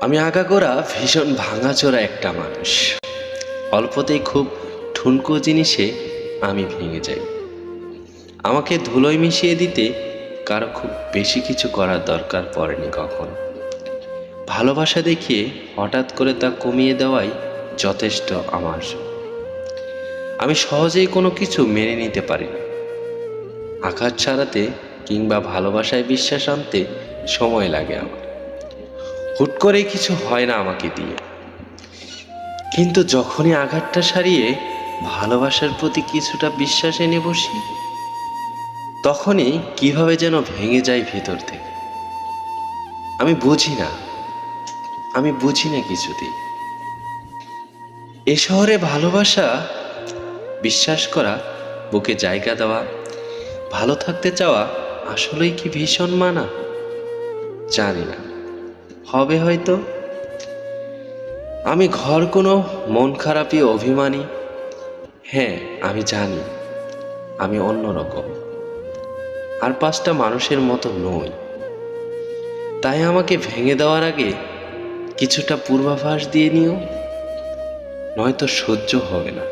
আমি আঁকা করা ভীষণ ভাঙাচোরা একটা মানুষ। অল্পতেই খুব ঠুনকো জিনিসে আমি ভেঙে যাই। আমাকে ধুলোয় মিশিয়ে দিতে কারও খুব বেশি কিছু করার দরকার পড়েনি কখনো। ভালোবাসা দেখিয়ে হঠাৎ করে তা কমিয়ে দেওয়াই যথেষ্ট আমার। আমি সহজেই কোনো কিছু মেনে নিতে পারি না। আঘাত ছাড়াতে কিংবা ভালোবাসায় বিশ্বাস আনতে সময় লাগে আমার। হুট করে কিছু হয় না আমাকে দিয়ে। কিন্তু যখনই আঘাতটা সারিয়ে ভালোবাসার প্রতি কিছুটা বিশ্বাস এনে বসি, তখনই কীভাবে যেন ভেঙে যায় ভিতর থেকে। আমি বুঝি না, আমি বুঝি না কিছুতেই। এ শহরে ভালোবাসা, বিশ্বাস করা, বুকে জায়গা দেওয়া, ভালো থাকতে চাওয়া আসলেই কি ভীষণ মানা? জানি না। হবে হয়তো? আমি ঘর কোনো মন খারাপই অভিমানী? হ্যাঁ আমি জানি, আমি অন্যরকম আর পাঁচটা মানুষের মতো নই। তাই আমাকে ভেঙে দেওয়ার আগে কিছুটা পূর্বাভাস দিয়ে নিও, নয়তো সহ্য হবে না।